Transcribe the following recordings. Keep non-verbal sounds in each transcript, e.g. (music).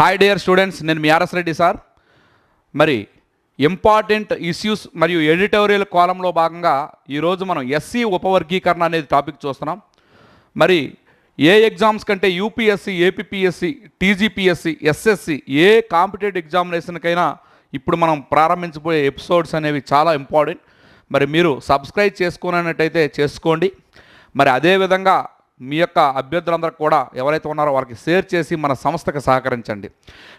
Hi dear students నేను మీ RS Reddy sir. మరి ఇంపార్టెంట్ ఇష్యూస్ మరియు ఎడిటోరియల్ కాలంలో భాగంగా ఈరోజు మనం ఎస్సీ ఉపవర్గీకరణ అనేది టాపిక్ చూస్తున్నాం. మరి ఏ ఎగ్జామ్స్ కంటే యూపీఎస్సి ఏపీఎస్సి టీజీపీఎస్సి ఎస్ఎస్సి ఏ కాంపిటేటివ్ ఎగ్జామినేషన్కైనా ఇప్పుడు మనం ప్రారంభించబోయే ఎపిసోడ్స్ అనేవి చాలా ఇంపార్టెంట్ మరి మీరు సబ్స్క్రైబ్ చేసుకున్నట్టయితే చేసుకోండి. మరి అదేవిధంగా మీ యొక్క అభ్యర్థులందరూ కూడా ఎవరైతే ఉన్నారో వారికి షేర్ చేసి మన సంస్థకు సహకరించండి.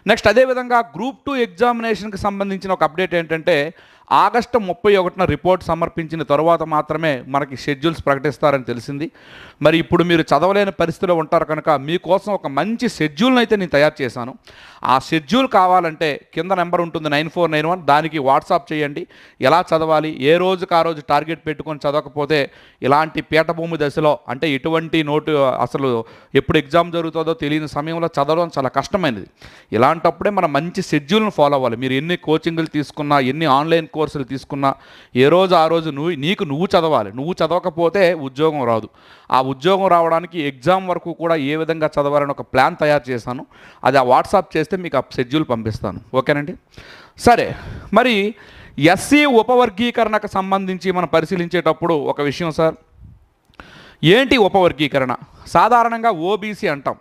నెక్స్ట్ అదేవిధంగా గ్రూప్ టూ ఎగ్జామినేషన్కి సంబంధించిన ఒక అప్డేట్ ఏంటంటే ఆగస్టు ముప్పై ఒకటిన రిపోర్ట్ సమర్పించిన తరువాత మాత్రమే మనకి షెడ్యూల్స్ ప్రకటిస్తారని తెలిసింది. మరి ఇప్పుడు మీరు చదవలేని పరిస్థితిలో ఉంటారు కనుక మీకోసం ఒక మంచి షెడ్యూల్ని అయితే నేను తయారు చేశాను. ఆ షెడ్యూల్ కావాలంటే కింద నెంబర్ ఉంటుంది నైన్ ఫోర్ నైన్ వన్. దానికి వాట్సాప్ చేయండి. ఎలా చదవాలి? ఏ రోజుకి ఆ రోజు టార్గెట్ పెట్టుకొని చదవకపోతే ఇలాంటి పీఠభూమి దశలో అంటే ఎటువంటి నోటు అసలు ఎప్పుడు ఎగ్జామ్ జరుగుతుందో తెలియని సమయంలో చదవడం చాలా కష్టమైనది. ఇలాంటప్పుడే మనం మంచి షెడ్యూల్ను ఫాలో అవ్వాలి. మీరు ఎన్ని కోచింగ్లు తీసుకున్నా ఎన్ని ఆన్లైన్ కోర్సులు తీసుకున్నా ఏ రోజు ఆ రోజు నువ్వు నీకు నువ్వు చదవాలి. నువ్వు చదవకపోతే ఉద్యోగం రాదు. ఆ ఉద్యోగం రావడానికి ఎగ్జామ్ వరకు కూడా ఏ విధంగా చదవాలని ఒక ప్లాన్ తయారు చేశాను. అది ఆ వాట్సాప్ చేస్తే మీకు ఆ షెడ్యూల్ పంపిస్తాను. ఓకేనండి? సరే. మరి ఎస్సీ ఉపవర్గీకరణకు సంబంధించి మనం పరిశీలించేటప్పుడు ఒక విషయం సార్. ఏంటి ఉపవర్గీకరణ? సాధారణంగా ఓబీసీ అంటాం.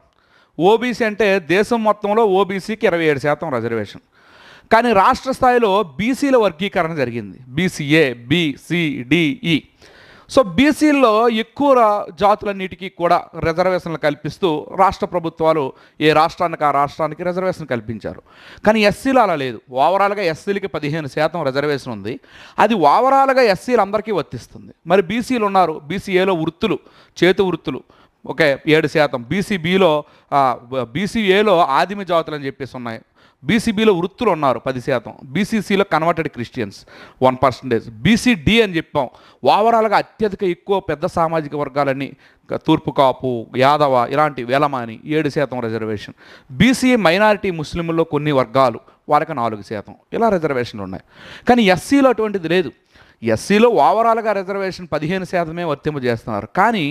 ఓబీసీ అంటే దేశం మొత్తంలో ఓబీసీకి ఇరవై ఏడు శాతం రిజర్వేషన్. కానీ రాష్ట్ర స్థాయిలో బీసీల వర్గీకరణ జరిగింది. BCA B C D E. సో బీసీల్లో ఎక్కువ జాతులన్నిటికీ కూడా రిజర్వేషన్లు కల్పిస్తూ రాష్ట్ర ప్రభుత్వాలు ఏ రాష్ట్రానికి ఆ రాష్ట్రానికి రిజర్వేషన్ కల్పించారు. కానీ ఎస్సీలు అలా లేదు. ఓవరాల్గా ఎస్సీలకి పదిహేను శాతం రిజర్వేషన్ ఉంది. అది ఓవరాల్గా ఎస్సీలు అందరికీ వర్తిస్తుంది. మరి బీసీలు ఉన్నారు. బీసీఏలో వృత్తులు చేతి వృత్తులు. ఓకే ఏడు శాతం. బీసీబీలో బీసీఏలో ఆదిమ జాతులు అని చెప్పేసి ఉన్నాయి. బీసీబీలో వృత్తులు ఉన్నారు పది శాతం. బీసీసీలో converted Christians one percentage BCD అని చెప్పాం. ఓవరాల్గా అత్యధిక ఎక్కువ పెద్ద సామాజిక వర్గాలన్నీ తూర్పు కాపు యాదవ ఇలాంటి వేలమాని ఏడు శాతం రిజర్వేషన్ బీసీ మైనారిటీ ముస్లింల్లో కొన్ని వర్గాలు వాళ్ళకి నాలుగు శాతం. ఇలా రిజర్వేషన్లు ఉన్నాయి. కానీ ఎస్సీలో అటువంటిది లేదు. ఎస్సీలో ఓవరాల్గా రిజర్వేషన్ పదిహేను శాతమే వర్తింపజేస్తున్నారు కానీ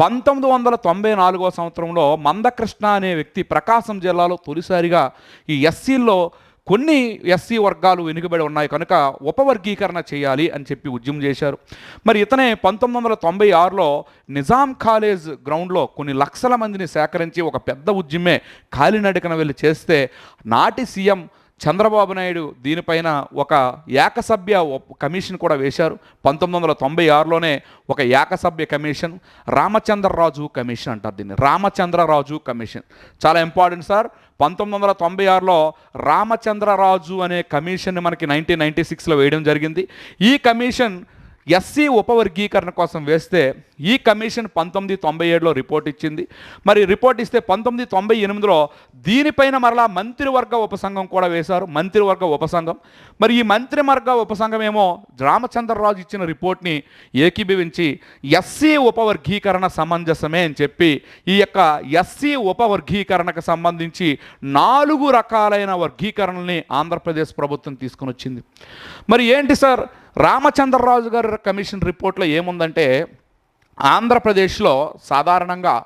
పంతొమ్మిది వందల తొంభై నాలుగో సంవత్సరంలో మందకృష్ణ అనే వ్యక్తి ప్రకాశం జిల్లాలో తొలిసారిగా ఈ ఎస్సీల్లో కొన్ని ఎస్సీ వర్గాలు వెనుకబడి ఉన్నాయి. కనుక ఉపవర్గీకరణ చేయాలి అని చెప్పి ఉద్యమం చేశారు. మరి ఇతనే పంతొమ్మిది వందల తొంభై ఆరులో నిజాం కాలేజ్ గ్రౌండ్లో కొన్ని లక్షల మందిని సేకరించి ఒక పెద్ద ఉద్యమే కాలినడకన వెళ్ళి చేస్తే నాటి సీఎం చంద్రబాబు నాయుడు దీనిపైన ఒక ఏకసభ్య కమిషన్ కూడా వేశారు. పంతొమ్మిది వందల తొంభై ఆరులోనే ఒక ఏకసభ్య కమిషన్ రామచంద్రరాజు కమిషన్ అంటారు దీన్ని. రామచంద్రరాజు కమిషన్. చాలా ఇంపార్టెంట్ సార్. పంతొమ్మిది వందల తొంభై ఆరులో రామచంద్రరాజు అనే కమిషన్ మనకి నైన్టీన్ నైంటీ సిక్స్లో వేయడం జరిగింది. ఈ కమిషన్ ఎస్సీ ఉపవర్గీకరణ కోసం వేస్తే ఈ కమిషన్ పంతొమ్మిది తొంభై ఏడులో రిపోర్ట్ ఇచ్చింది. మరి రిపోర్ట్ ఇస్తే పంతొమ్మిది తొంభై ఎనిమిదిలో దీనిపైన మరలా మంత్రివర్గ ఉపసంఘం కూడా వేశారు. మంత్రివర్గ ఉపసంఘం. మరి ఈ మంత్రివర్గ ఉపసంఘం ఏమో రామచంద్రరాజు ఇచ్చిన రిపోర్ట్ని ఏకీభవించి ఎస్సీ ఉపవర్గీకరణ సమంజసమే అని చెప్పి ఈ యొక్క ఎస్సీ ఉపవర్గీకరణకు సంబంధించి నాలుగు రకాలైన వర్గీకరణల్ని ఆంధ్రప్రదేశ్ ప్రభుత్వం తీసుకుని వచ్చింది. మరి ఏంటి సార్? రామచంద్రరాజు గారి కమిషన్ రిపోర్ట్లో ఏముందంటే ఆంధ్రప్రదేశ్లో సాధారణంగా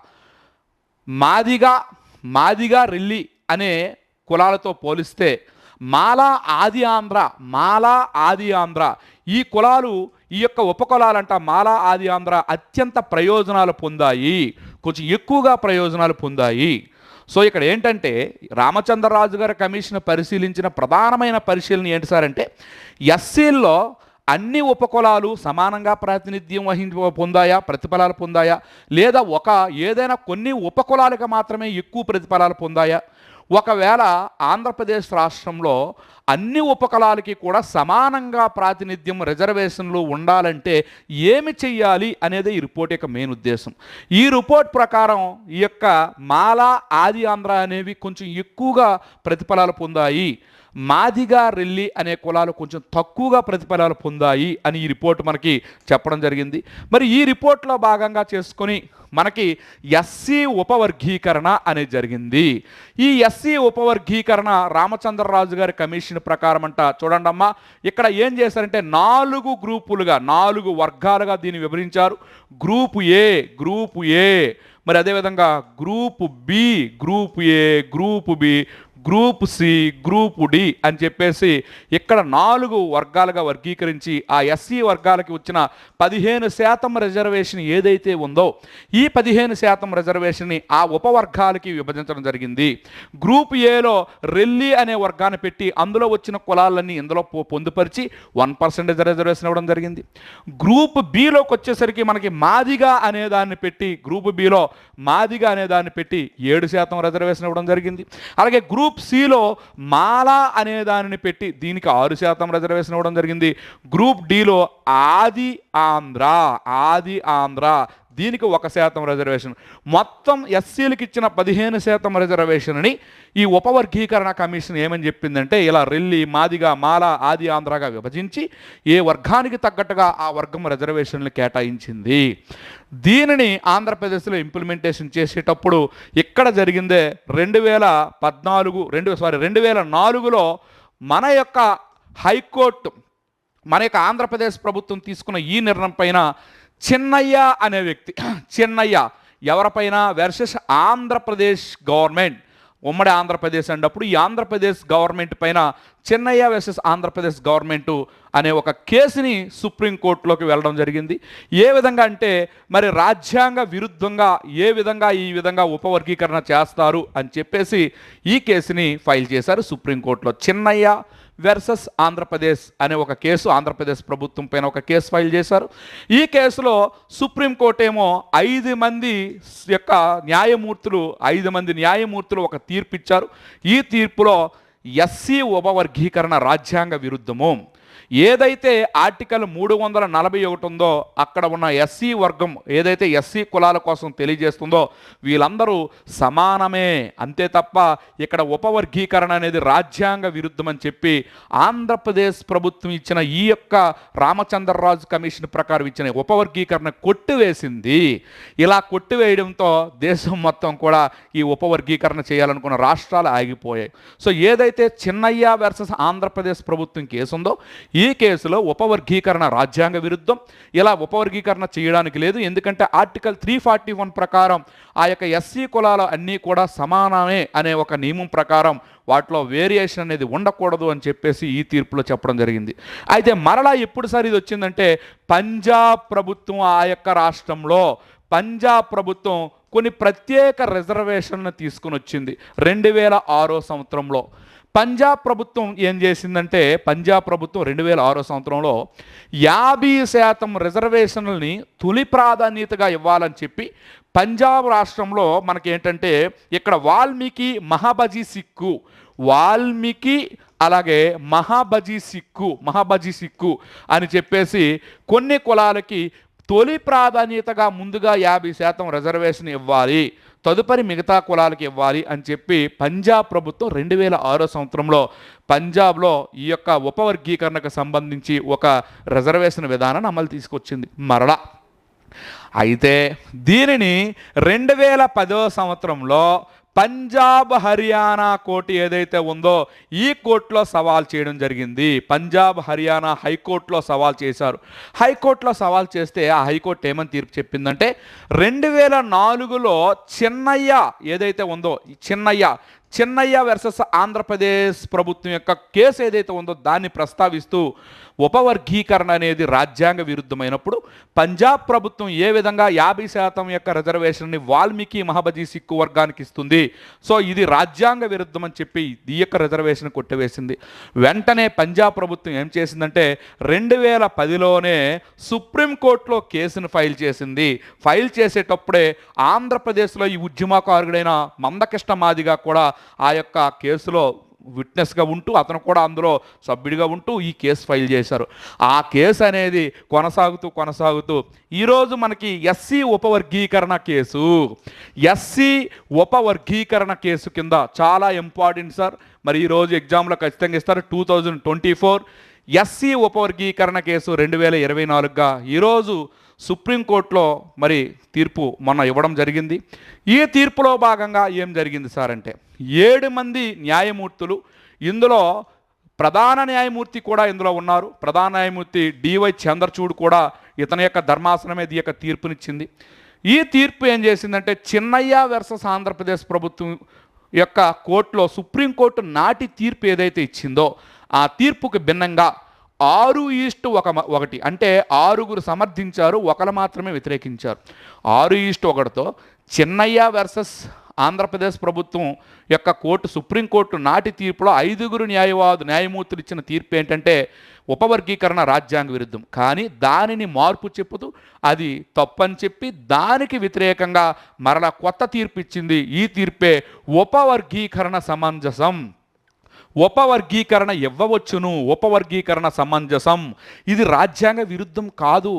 మాదిగా మాదిగా రిల్లి అనే కులాలతో పోలిస్తే మాలా ఆది ఆంధ్ర మాలా ఆది ఆంధ్ర ఈ కులాలు ఈ యొక్క ఉపకులాలంట మాలా ఆది ఆంధ్ర అత్యంత ప్రయోజనాలు పొందాయి కొంచెం ఎక్కువగా ప్రయోజనాలు పొందాయి. సో ఇక్కడ ఏంటంటే రామచంద్రరాజు గారి కమిషన్ పరిశీలించిన ప్రధానమైన పరిశీలన ఏంటి సార్ అంటే ఎస్సీల్లో అన్ని ఉపకులాలు సమానంగా ప్రాతినిధ్యం వహించ పొందాయా? ప్రతిఫలాలు పొందాయా? లేదా ఒక ఏదైనా కొన్ని ఉపకులాలకు మాత్రమే ఎక్కువ ప్రతిఫలాలు పొందాయా? ఒకవేళ ఆంధ్రప్రదేశ్ రాష్ట్రంలో అన్ని ఉపకులాలకి కూడా సమానంగా ప్రాతినిధ్యం రిజర్వేషన్లు ఉండాలంటే ఏమి చెయ్యాలి అనేది ఈ రిపోర్ట్ యొక్క మెయిన్ ఉద్దేశం. ఈ రిపోర్ట్ ప్రకారం ఈ యొక్క మాలా ఆది ఆంధ్ర అనేవి కొంచెం ఎక్కువగా ప్రతిఫలాలు పొందాయి. మాదిగా రెల్లి అనే కులాలు కొంచెం తక్కువగా ప్రతిఫలాలు పొందాయి అని ఈ రిపోర్ట్ మనకి చెప్పడం జరిగింది. మరి ఈ రిపోర్ట్లో భాగంగా చేసుకొని మనకి ఎస్సీ ఉపవర్గీకరణ అనేది జరిగింది. ఈ ఎస్సీ ఉపవర్గీకరణ రామచంద్రరాజు గారి కమిషన్ ప్రకారం అంట చూడండమ్మా ఇక్కడ ఏం చేశారంటే నాలుగు గ్రూపులుగా నాలుగు వర్గాలుగా దీన్ని వివరించారు గ్రూప్ ఏ గ్రూపు ఏ. మరి అదేవిధంగా group B group A group B group C group D అని చెప్పేసి ఇక్కడ నాలుగు వర్గాలుగా వర్గీకరించి ఆ ఎస్సీ వర్గాలకి వచ్చిన పదిహేను శాతం రిజర్వేషన్ ఏదైతే ఉందో ఈ పదిహేను శాతం రిజర్వేషన్ని ఆ ఉపవర్గాలకి విభజించడం జరిగింది. గ్రూప్ ఏలో రెల్లి అనే వర్గాన్ని పెట్టి అందులో వచ్చిన కులాలన్నీ ఇందులో పొ- పొందుపరిచి వన్ పర్సెంటేజ్ రిజర్వేషన్ ఇవ్వడం జరిగింది. గ్రూప్ బిలోకి వచ్చేసరికి మనకి మాదిగా అనే దాన్ని పెట్టి గ్రూప్ బిలో మాదిగా అనే దాన్ని పెట్టి ఏడు శాతం రిజర్వేషన్ ఇవ్వడం జరిగింది. అలాగే గ్రూప్ సిలో మాలా అనే దానిని పెట్టి దీనికి ఆరు శాతం రిజర్వేషన్ ఇవ్వడం జరిగింది. గ్రూప్ డిలో ఆది ఆంధ్ర ఆది ఆంధ్ర దీనికి ఒక శాతం రిజర్వేషన్ మొత్తం ఎస్సీలకు ఇచ్చిన పదిహేను శాతం రిజర్వేషన్ని ఈ ఉపవర్గీకరణ కమిషన్ ఏమని చెప్పిందంటే ఇలా రెల్లి మాదిగా మాల ఆది ఆంధ్రగా విభజించి ఏ వర్గానికి తగ్గట్టుగా ఆ వర్గం రిజర్వేషన్లు కేటాయించింది. దీనిని ఆంధ్రప్రదేశ్లో ఇంప్లిమెంటేషన్ చేసేటప్పుడు ఇక్కడ జరిగిందే రెండు వేల పద్నాలుగు రెండు సారీ రెండు వేల నాలుగులో మన యొక్క హైకోర్టు మన యొక్క ఆంధ్రప్రదేశ్ ప్రభుత్వం తీసుకున్న ఈ నిర్ణయం పైన చిన్నయ్య అనే వ్యక్తి (clears throat) చిన్నయ్య ఎవరిపైన వెర్సెస్ ఆంధ్రప్రదేశ్ గవర్నమెంట్ ఉమ్మడి ఆంధ్రప్రదేశ్ అన్నప్పుడు ఈ ఆంధ్రప్రదేశ్ గవర్నమెంట్ పైన చెన్నయ్య వర్సెస్ ఆంధ్రప్రదేశ్ గవర్నమెంట్ అనే ఒక కేసుని సుప్రీంకోర్టులోకి వెళ్ళడం జరిగింది. ఏ విధంగా అంటే మరి రాజ్యాంగ విరుద్ధంగా ఏ విధంగా ఈ విధంగా ఉపవర్గీకరణ చేస్తారు అని చెప్పేసి ఈ కేసుని ఫైల్ చేశారు సుప్రీంకోర్టులో చిన్నయ్య. వెర్సెస్ ఆంధ్రప్రదేశ్ అనే ఒక కేసు ఆంధ్రప్రదేశ్ ప్రభుత్వం పైన ఒక కేసు ఫైల్ చేశారు. ఈ కేసులో సుప్రీంకోర్టు ఏమో ఐదు మంది యొక్క న్యాయమూర్తులు ఐదు మంది న్యాయమూర్తులు ఒక తీర్పు ఇచ్చారు. ఈ తీర్పులో ఎస్సీ ఉపవర్గీకరణ రాజ్యాంగ విరుద్ధము. ఏదైతే ఆర్టికల్ మూడు వందల నలభై ఒకటి ఉందో అక్కడ ఉన్న ఎస్సీ వర్గం ఏదైతే ఎస్సీ కులాల కోసం తెలియజేస్తుందో వీళ్ళందరూ సమానమే. అంతే తప్ప ఇక్కడ ఉపవర్గీకరణ అనేది రాజ్యాంగ విరుద్ధమని చెప్పి ఆంధ్రప్రదేశ్ ప్రభుత్వం ఇచ్చిన ఈ యొక్క రామచంద్రరాజు కమిషన్ ప్రకారం ఇచ్చిన ఉపవర్గీకరణ కొట్టివేసింది. ఇలా కొట్టివేయడంతో దేశం మొత్తం కూడా ఈ ఉపవర్గీకరణ చేయాలనుకున్న రాష్ట్రాలు ఆగిపోయాయి. సో ఏదైతే చిన్నయ్య వర్సెస్ ఆంధ్రప్రదేశ్ ప్రభుత్వం కేసు ఉందో ఈ ఈ కేసులో ఉపవర్గీకరణ రాజ్యాంగ విరుద్ధం. ఇలా ఉపవర్గీకరణ చేయడానికి లేదు. ఎందుకంటే ఆర్టికల్ త్రీ ఫార్టీ వన్ ప్రకారం ఆ యొక్క ఎస్సీ కులాలు అన్నీ కూడా సమానమే అనే ఒక నియమం ప్రకారం వాటిలో వేరియేషన్ అనేది ఉండకూడదు అని చెప్పేసి ఈ తీర్పులో చెప్పడం జరిగింది. అయితే మరలా ఎప్పుడు సార్ ఇది వచ్చిందంటే పంజాబ్ ప్రభుత్వం ఆ యొక్క రాష్ట్రంలో పంజాబ్ ప్రభుత్వం కొన్ని ప్రత్యేక రిజర్వేషన్ను తీసుకుని వచ్చింది. రెండు వేల ఆరో సంవత్సరంలో. పంజాబ్ ప్రభుత్వం ఏం చేసిందంటే పంజాబ్ ప్రభుత్వం రెండు వేల ఆరో సంవత్సరంలో యాభై శాతం రిజర్వేషన్లని తొలి ప్రాధాన్యతగా ఇవ్వాలని చెప్పి పంజాబ్ రాష్ట్రంలో మనకి ఏంటంటే ఇక్కడ వాల్మీకి మహాబజీ సిక్కు వాల్మీకి అలాగే మహాబజీ సిక్కు మహాబజీ సిక్కు అని చెప్పేసి కొన్ని కులాలకి తొలి ప్రాధాన్యతగా ముందుగా యాభై శాతం రిజర్వేషన్ ఇవ్వాలి. తదుపరి మిగతా కులాలకు ఇవ్వాలి అని చెప్పి పంజాబ్ ప్రభుత్వం రెండు వేల ఆరో సంవత్సరంలో పంజాబ్లో ఈ యొక్క ఉపవర్గీకరణకు సంబంధించి ఒక రిజర్వేషన్ విధానాన్ని అమలు తీసుకొచ్చింది. మరలా అయితే దీనిని రెండు వేల పదో సంవత్సరంలో పంజాబ్ హర్యానా కోర్టు ఏదైతే ఉందో ఈ కోర్టులో సవాల్ చేయడం జరిగింది. పంజాబ్ హర్యానా హైకోర్టులో సవాల్ చేశారు. హైకోర్టులో సవాల్ చేస్తే ఆ హైకోర్టు ఏమని తీర్పు చెప్పిందంటే రెండు వేల నాలుగులో చిన్నయ్య ఏదైతే ఉందో చిన్నయ్య చిన్నయ్య వర్సెస్ ఆంధ్రప్రదేశ్ ప్రభుత్వం యొక్క కేసు ఏదైతే ఉందో దాన్ని ప్రస్తావిస్తూ ఉపవర్గీకరణ అనేది రాజ్యాంగ విరుద్ధమైనప్పుడు పంజాబ్ ప్రభుత్వం ఏ విధంగా యాభై శాతం యొక్క రిజర్వేషన్ని వాల్మీకి మహాబజీ సిక్కు వర్గానికి ఇస్తుంది? సో ఇది రాజ్యాంగ విరుద్ధం అని చెప్పి ఈ యొక్క రిజర్వేషన్ కొట్టివేసింది. వెంటనే పంజాబ్ ప్రభుత్వం ఏం చేసిందంటే రెండు వేల పదిలోనే సుప్రీంకోర్టులో కేసును ఫైల్ చేసింది. ఫైల్ చేసేటప్పుడే ఆంధ్రప్రదేశ్లో ఈ ఉద్యమకారుడైన మందకృష్ణ మాదిగా కూడా ఆ యొక్క కేసులో విట్నెస్గా ఉంటూ అతను కూడా అందులో సభ్యుడిగా ఉంటూ ఈ కేసు ఫైల్ చేశారు. ఆ కేసు అనేది కొనసాగుతూ కొనసాగుతూ ఈరోజు మనకి ఎస్సీ ఉపవర్గీకరణ కేసు. ఎస్సీ ఉపవర్గీకరణ కేసు కింద చాలా ఇంపార్టెంట్ సార్. మరి ఈరోజు ఎగ్జామ్లో ఖచ్చితంగా ఇస్తారు two thousand twenty four. SC ఉపవర్గీకరణ case రెండు వేల ఇరవై నాలుగుగా ఈరోజు సుప్రీంకోర్టులో మరి తీర్పు మొన్న ఇవ్వడం జరిగింది. ఈ తీర్పులో భాగంగా ఏం జరిగింది సార్ అంటే ఏడు మంది న్యాయమూర్తులు. ఇందులో ప్రధాన న్యాయమూర్తి కూడా ఇందులో ఉన్నారు. ప్రధాన న్యాయమూర్తి డివై చంద్రచూడ్ కూడా ఇతని యొక్క ధర్మాసనమే ఈ యొక్క తీర్పునిచ్చింది. ఈ తీర్పు ఏం చేసిందంటే చిన్నయ్య వెర్సస్ ఆంధ్రప్రదేశ్ ప్రభుత్వం యొక్క కోర్టులో సుప్రీంకోర్టు నాటి తీర్పు ఏదైతే ఇచ్చిందో ఆ తీర్పుకి భిన్నంగా ఆరు ఈస్ట్ ఒక ఒకటి. అంటే ఆరుగురు సమర్థించారు ఒకరు మాత్రమే వ్యతిరేకించారు. ఆరు ఈస్ట్ ఒకటితో చిన్నయ్య వర్సెస్ ఆంధ్రప్రదేశ్ ప్రభుత్వం యొక్క కోర్టు సుప్రీంకోర్టు నాటి తీర్పులో ఐదుగురు న్యాయవాదు న్యాయమూర్తులు ఇచ్చిన తీర్పు ఏంటంటే ఉపవర్గీకరణ రాజ్యాంగ విరుద్ధం. కానీ దానిని మార్పు చెప్పుతూ అది తప్పని చెప్పి దానికి వ్యతిరేకంగా మరలా కొత్త తీర్పు ఇచ్చింది ఈ తీర్పే ఉపవర్గీకరణ సమంజసం. ఉపవర్గీకరణ ఇవ్వవచ్చును ఉపవర్గీకరణ సమంజసం. ఇది రాజ్యాంగ విరుద్ధం కాదు.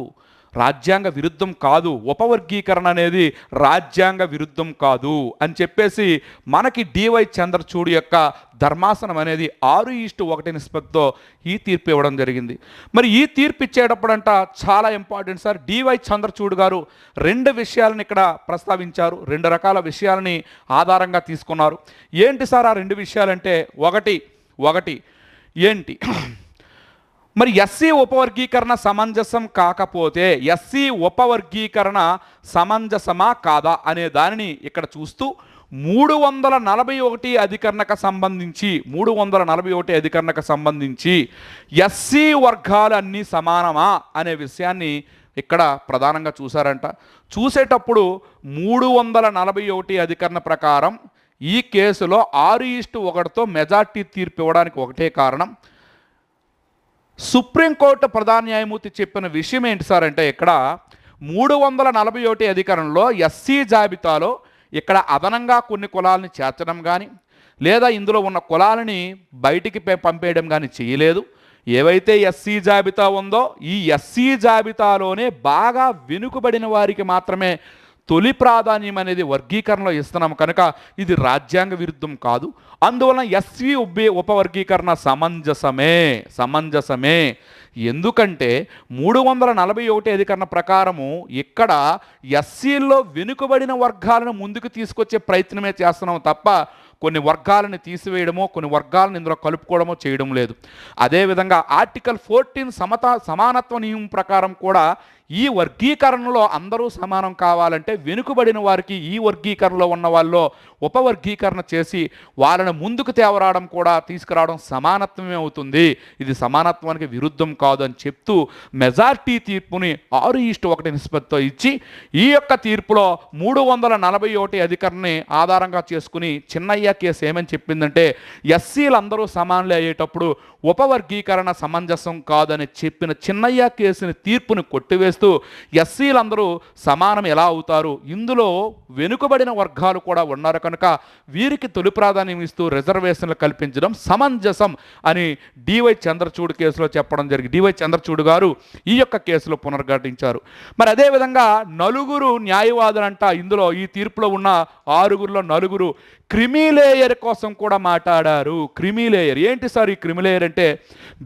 రాజ్యాంగ విరుద్ధం కాదు ఉపవర్గీకరణ అనేది రాజ్యాంగ విరుద్ధం కాదు అని చెప్పేసి మనకి డివై చంద్రచూడ్ యొక్క ధర్మాసనం అనేది ఆరు ఈస్టు ఒకటి నిష్పత్తితో ఈ తీర్పు ఇవ్వడం జరిగింది. మరి ఈ తీర్పు ఇచ్చేటప్పుడంట చాలా ఇంపార్టెంట్ సార్. డివై చంద్రచూడ్ గారు రెండు విషయాలను ఇక్కడ ప్రస్తావించారు. రెండు రకాల విషయాలని ఆధారంగా తీసుకున్నారు. ఏంటి సార్ ఆ రెండు విషయాలంటే? ఒకటి ఒకటి ఏంటి? మరి ఎస్సీ ఉపవర్గీకరణ సమంజసం కాకపోతే ఎస్సీ ఉపవర్గీకరణ సమంజసమా కాదా అనే దానిని ఇక్కడ చూస్తూ మూడు వందల నలభై ఒకటి అధికరణకు సంబంధించి మూడు వందల నలభై ఒకటి అధికరణకు సంబంధించి ఎస్సీ వర్గాలు అన్నీ సమానమా అనే విషయాన్ని ఇక్కడ ప్రధానంగా చూసారంట చూసేటప్పుడు మూడు వందల నలభై ఒకటి అధికరణ ప్రకారం ఈ కేసులో ఆరు ఈస్టు ఒకటితో మెజార్టీ తీర్పు ఇవ్వడానికి ఒకటే కారణం. సుప్రీంకోర్టు ప్రధాన న్యాయమూర్తి చెప్పిన విషయం ఏంటి సార్ అంటే ఇక్కడ మూడు వందల నలభై ఒకటి అధికారంలో ఎస్సీ జాబితాలో ఇక్కడ అదనంగా కొన్ని కులాలని చేర్చడం కానీ లేదా ఇందులో ఉన్న కులాలని బయటికి పంపేయడం కానీ చేయలేదు. ఏవైతే ఎస్సీ జాబితా ఉందో ఈ ఎస్సీ జాబితాలోనే బాగా వెనుకబడిన వారికి మాత్రమే తొలి ప్రాధాన్యం అనేది వర్గీకరణలో ఇస్తున్నాం కనుక ఇది రాజ్యాంగ విరుద్ధం కాదు. అందువలన ఎస్వి ఉబ్బే ఉపవర్గీకరణ సమంజసమే సమంజసమే. ఎందుకంటే మూడు వందల నలభై ఒకటి అధికరణ ప్రకారము ఇక్కడ ఎస్సీల్లో వెనుకబడిన వర్గాలను ముందుకు తీసుకొచ్చే ప్రయత్నమే చేస్తున్నాం తప్ప కొన్ని వర్గాలను తీసివేయడమో కొన్ని వర్గాలను ఇందులో కలుపుకోవడమో చేయడం లేదు. అదేవిధంగా ఆర్టికల్ ఫోర్టీన్ సమత సమానత్వ నియమం ప్రకారం కూడా ఈ వర్గీకరణలో అందరూ సమానం కావాలంటే వెనుకబడిన వారికి ఈ వర్గీకరణలో ఉన్న వాళ్ళు ఉపవర్గీకరణ చేసి వాళ్ళని ముందుకు తేవరావడం కూడా తీసుకురావడం సమానత్వమే అవుతుంది. ఇది సమానత్వానికి విరుద్ధం కాదు అని చెప్తూ మెజార్టీ తీర్పుని ఆరు ఈస్ట్ ఒకటి నిష్పత్తితో ఇచ్చి ఈ యొక్క తీర్పులో మూడు వందల నలభై ఒకటి అధికారిని ఆధారంగా చేసుకుని చిన్నయ్య కేసు ఏమని చెప్పిందంటే ఎస్సీలందరూ సమానులే అయ్యేటప్పుడు ఉపవర్గీకరణ సమంజసం కాదని చెప్పిన చిన్నయ్య కేసుని తీర్పుని కొట్టివేస్తూ ఎస్సీలందరూ సమానం ఎలా అవుతారు? ఇందులో వెనుకబడిన వర్గాలు కూడా ఉన్నారు కనుక వీరికి తొలి ప్రాధాన్యం ఇస్తూ రిజర్వేషన్లు కల్పించడం సమంజసం అని డివై చంద్రచూడ్ కేసులో చెప్పడం జరిగింది. డివై చంద్రచూడ్ గారు ఈ యొక్క కేసులో పునర్ఘటించారు మరి అదేవిధంగా నలుగురు న్యాయవాదులంట ఇందులో ఈ తీర్పులో ఉన్న ఆరుగురిలో నలుగురు క్రిమిలేయర్ కోసం కూడా మాట్లాడారు. క్రిమిలేయర్. ఏంటి సార్ ఈ క్రిమిలేయర్ అంటే?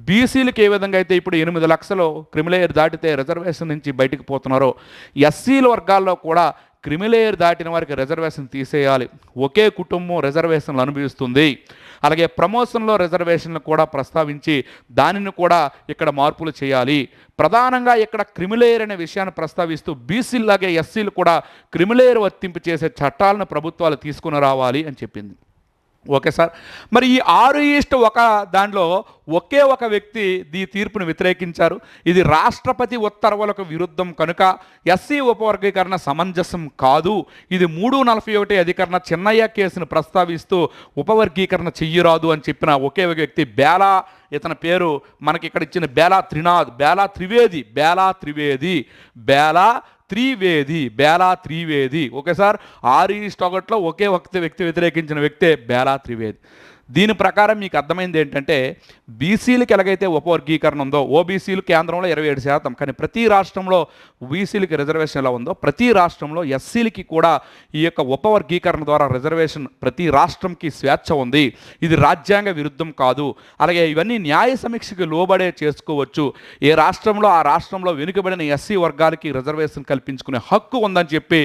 బీసీలకు ఏ విధంగా అయితే ఇప్పుడు ఎనిమిది లక్షలు క్రిమిలేయర్ దాటితే రిజర్వేషన్ నుంచి బయటకు పోతున్నారో ఎస్సీల వర్గాల్లో కూడా క్రిమిలేయర్ దాటిన వారికి రిజర్వేషన్ తీసేయాలి. ఒకే కుటుంబం రిజర్వేషన్లు అనుభవిస్తుంది. అలాగే ప్రమోషన్లో రిజర్వేషన్లు కూడా ప్రస్తావించి దానిని కూడా ఇక్కడ మార్పులు చేయాలి. ప్రధానంగా ఇక్కడ క్రిమిలేయర్ అనే విషయాన్ని ప్రస్తావిస్తూ బీసీలాగే ఎస్సీలు కూడా క్రిమిలేయర్ వర్తింపు చేసే చట్టాలను ప్రభుత్వాలు తీసుకుని రావాలి అని చెప్పింది. ఓకే సార్ మరి ఈ ఆరు ఈస్ట్ ఒక దాంట్లో ఒకే ఒక వ్యక్తి ఈ తీర్పును వ్యతిరేకించారు. ఇది రాష్ట్రపతి ఉత్తర్వులకు విరుద్ధం కనుక ఎస్సీ ఉపవర్గీకరణ సమంజసం కాదు. ఇది మూడు నలభై ఒకటి అధికరణ చిన్నయ్య కేసును ప్రస్తావిస్తూ ఉపవర్గీకరణ చెయ్యరాదు అని చెప్పిన ఒకే ఒక వ్యక్తి బేలా. ఇతని పేరు మనకి ఇక్కడ ఇచ్చిన బేలా త్రినాథ్ బేలా త్రివేది బేలా త్రివేది బేలా త్రివేది బేలా త్రివేది. ఓకే సార్ ఆరు ఈస్ట్ ఒకే వ్యక్తి వ్యక్తి వ్యతిరేకించిన వ్యక్తే బేలా త్రివేది. దీని ప్రకారం మీకు అర్థమైంది ఏంటంటే బీసీలకు ఎలాగైతే ఉపవర్గీకరణ ఉందో ఓబీసీలు కేంద్రంలో ఇరవై ఏడు శాతం కానీ ప్రతి రాష్ట్రంలో బీసీలకి రిజర్వేషన్ ఎలా ఉందో ప్రతి రాష్ట్రంలో ఎస్సీలకి కూడా ఈ యొక్క ఉపవర్గీకరణ ద్వారా రిజర్వేషన్ ప్రతి రాష్ట్రంకి స్వేచ్ఛ ఉంది. ఇది రాజ్యాంగ విరుద్ధం కాదు. అలాగే ఇవన్నీ న్యాయ సమీక్షకు లోబడే చేసుకోవచ్చు. ఏ రాష్ట్రంలో ఆ రాష్ట్రంలో వెనుకబడిన ఎస్సీ వర్గాలకి రిజర్వేషన్ కల్పించుకునే హక్కు ఉందని చెప్పి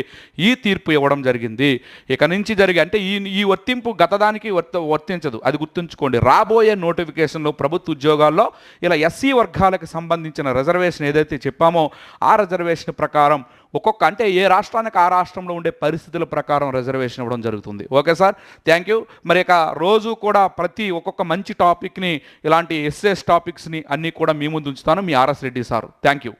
ఈ తీర్పు ఇవ్వడం జరిగింది. ఇక నుంచి జరిగే అంటే ఈ ఈ వర్తింపు గతదానికి వర్త వర్తించదు. వర్తించదు అది గుర్తుంచుకోండి. రాబోయే నోటిఫికేషన్లో ప్రభుత్వ ఉద్యోగాల్లో ఇలా ఎస్సీ వర్గాలకు సంబంధించిన రిజర్వేషన్ ఏదైతే చెప్పామో ఆ రిజర్వేషన్ ప్రకారం ఒక్కొక్క అంటే ఏ రాష్ట్రానికి ఆ రాష్ట్రంలో ఉండే పరిస్థితుల ప్రకారం రిజర్వేషన్ ఇవ్వడం జరుగుతుంది. Okay sir? Thank you. మరి ఇక రోజు కూడా ప్రతి ఒక్కొక్క మంచి టాపిక్ని ఇలాంటి ఎస్ఎస్ టాపిక్స్ని అన్నీ కూడా మీ ముందు ఉంచుతాను. మీ R S Reddy sir. Thank you.